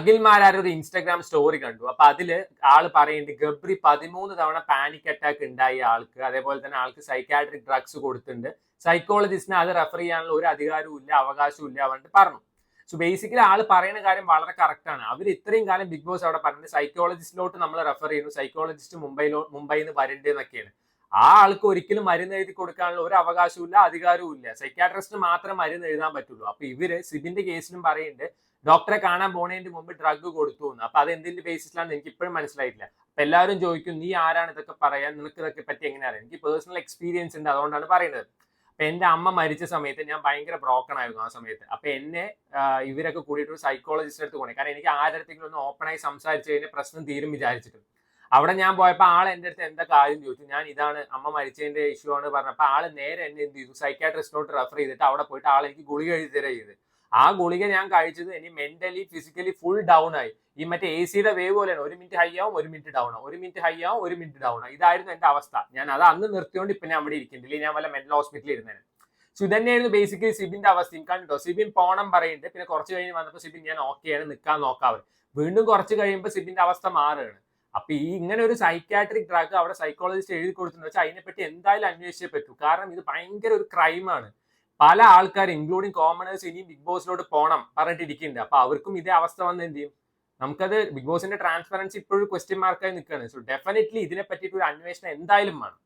അഖിൽമാരാർ ഒരു Instagram story കണ്ടു. അപ്പൊ അതിൽ ആൾ പറയുന്നുണ്ട് ഗബ്രി പതിമൂന്ന് തവണ പാനിക് അറ്റാക്ക് ഉണ്ടായി ആൾക്ക്. അതേപോലെ തന്നെ ആൾക്ക് സൈക്കാട്രിക് ഡ്രഗ്സ് കൊടുത്തിട്ടുണ്ട്. സൈക്കോളജിസ്റ്റിനെ അത് റെഫർ ചെയ്യാനുള്ള ഒരു അധികാരവും ഇല്ല അവകാശവും ഇല്ല അവണ്ട് പറഞ്ഞു. സോ ബേസിക്കലി ആൾ പറയുന്ന കാര്യം വളരെ കറക്റ്റാണ് അവർ ഇത്രയും കാലം ബിഗ് ബോസ് അവിടെ പറഞ്ഞത് സൈക്കോളജിസ്റ്റിലോട്ട് നമ്മൾ റെഫർ ചെയ്യുന്നു. സൈക്കോളജിസ്റ്റ് മുംബൈയിലോ മുംബൈയിൽ നിന്ന് വരേണ്ടതെന്നൊക്കെയാണ് ആ ആൾക്ക് ഒരിക്കലും മരുന്ന് എഴുതി കൊടുക്കാനുള്ള ഒരു അവകാശവും ഇല്ല അധികാരവും ഇല്ല. സൈക്കാട്രിസ്റ്റിന് മാത്രം മരുന്ന് എഴുതാൻ പറ്റുള്ളൂ. അപ്പൊ ഇവർ സിബിന്റെ കേസിലും പറയുന്നുണ്ട് ഡോക്ടറെ കാണാൻ പോണതിന് മുമ്പ് ഡ്രഗ് കൊടുത്തു എന്ന്. അപ്പൊ അത് എന്തിന്റെ ബേസിസിലാണെന്ന് എനിക്ക് ഇപ്പോഴും മനസ്സിലായിട്ടില്ല. അപ്പൊ എല്ലാവരും ചോദിക്കും നീ ആരാണ് ഇതൊക്കെ പറയാൻ? നിനക്ക് ഇതൊക്കെ പറ്റി എങ്ങനെ അറിയാം? എനിക്ക് പേഴ്സണൽ എക്സ്പീരിയൻസ് ഉണ്ട് അതുകൊണ്ടാണ് പറയുന്നത്. അപ്പൊ എന്റെ അമ്മ മരിച്ച സമയത്ത് ഞാൻ ഭയങ്കര ബ്രോക്കൺ ആയിരുന്നു ആ സമയത്ത്. അപ്പൊ എന്നെ ഇവരൊക്കെ കൂടിയിട്ട് ഒരു സൈക്കോളജിസ്റ്റ് അടുത്ത് പോണേ. കാരണം എനിക്ക് ആരുടെ ഒന്ന് ഓപ്പൺ ആയി സംസാരിച്ചു കഴിഞ്ഞാൽ പ്രശ്നം തീരും വിചാരിച്ചിട്ട്. അവിടെ ഞാൻ പോയപ്പോൾ ആൾ എന്റെ അടുത്ത് എന്താ കാര്യം ചോദിച്ചു. ഞാൻ ഇതാണ് അമ്മ മരിച്ചതിന്റെ ഇഷ്യൂ ആണ് പറഞ്ഞപ്പോൾ ആൾ നേരെ എന്നെ എന്ത് ചെയ്തു? സൈക്കാട്രിസ്റ്റിനോട്ട് റെഫർ ചെയ്തിട്ട് അവിടെ പോയിട്ട് ആൾ എനിക്ക് ഗുളിക എഴുതി തരാ ചെയ്ത്. ആ ഗുളിക ഞാൻ കഴിച്ചത് ഇനി മെന്റലി ഫിസിക്കലി ഫുൾ ഡൗൺ ആയി. ഈ മറ്റേ എ സിയുടെ വേവ് പോലെയാണ്. ഒരു മിനിറ്റ് ഹൈ ആവും ഒരു മിനിറ്റ് ഡൗൺ ആവും. ഒരു മിനിറ്റ് ഹൈ ആവും ഒരു മിനിറ്റ് ഡൗൺ ആവും. ഇതായിരുന്നു എന്റെ അവസ്ഥ. ഞാൻ അത് അന്ന് നിർത്തിയോണ്ട് ഇപ്പൊ ഞാൻ അവിടെ ഇരിക്കുന്നില്ല ഞാൻ വല്ല മെന്റൽ ഹോസ്പിറ്റലിൽ ഇരുന്നേനെ. സോ ഇതന്നെയായിരുന്നു ബേസിക്കലി സിബിന്റെ അവസ്ഥയും കണ്ടോ സിബിൻ പോണം പറയുന്നുണ്ട്. പിന്നെ കുറച്ച് കഴിഞ്ഞ് വന്നപ്പോൾ സിബിൻ ഞാൻ ഓക്കെയാണ് നിൽക്കാൻ നോക്കാവ് വീണ്ടും കുറച്ച് കഴിയുമ്പോൾ സിബിന്റെ അവസ്ഥ മാറുകയാണ്. അപ്പൊ ഈ ഇങ്ങനെ ഒരു സൈക്കാട്രിക് ഡ്രഗ് അവിടെ സൈക്കോളജിസ്റ്റ് എഴുതി കൊടുത്തിട്ടുണ്ട്. വെച്ചാൽ അതിനെപ്പറ്റി എന്തായാലും അന്വേഷിച്ചേ പറ്റൂ. കാരണം ഇത് ഭയങ്കര ഒരു ക്രൈമാണ് പല ആൾക്കാർ ഇൻക്ലൂഡിങ് കോമണേഴ്സ് ഇനിയും ബിഗ് ബോസിലോട്ട് പോകണം പറഞ്ഞിട്ടിരിക്കുന്നുണ്ട്. അപ്പൊ അവർക്കും ഇതേ അവസ്ഥ വന്ന് എന്ത് ചെയ്യും? നമുക്കത് ബിഗ് ബോസിന്റെ ട്രാൻസ്പെറൻസി ഇപ്പോഴും ക്വസ്റ്റ്യൻ മാർക്കായി നിൽക്കുകയാണ് സോ ഡെഫിനറ്റ്ലി ഇതിനെ പറ്റിയിട്ട് ഒരു അന്വേഷണം എന്തായാലും വേണം.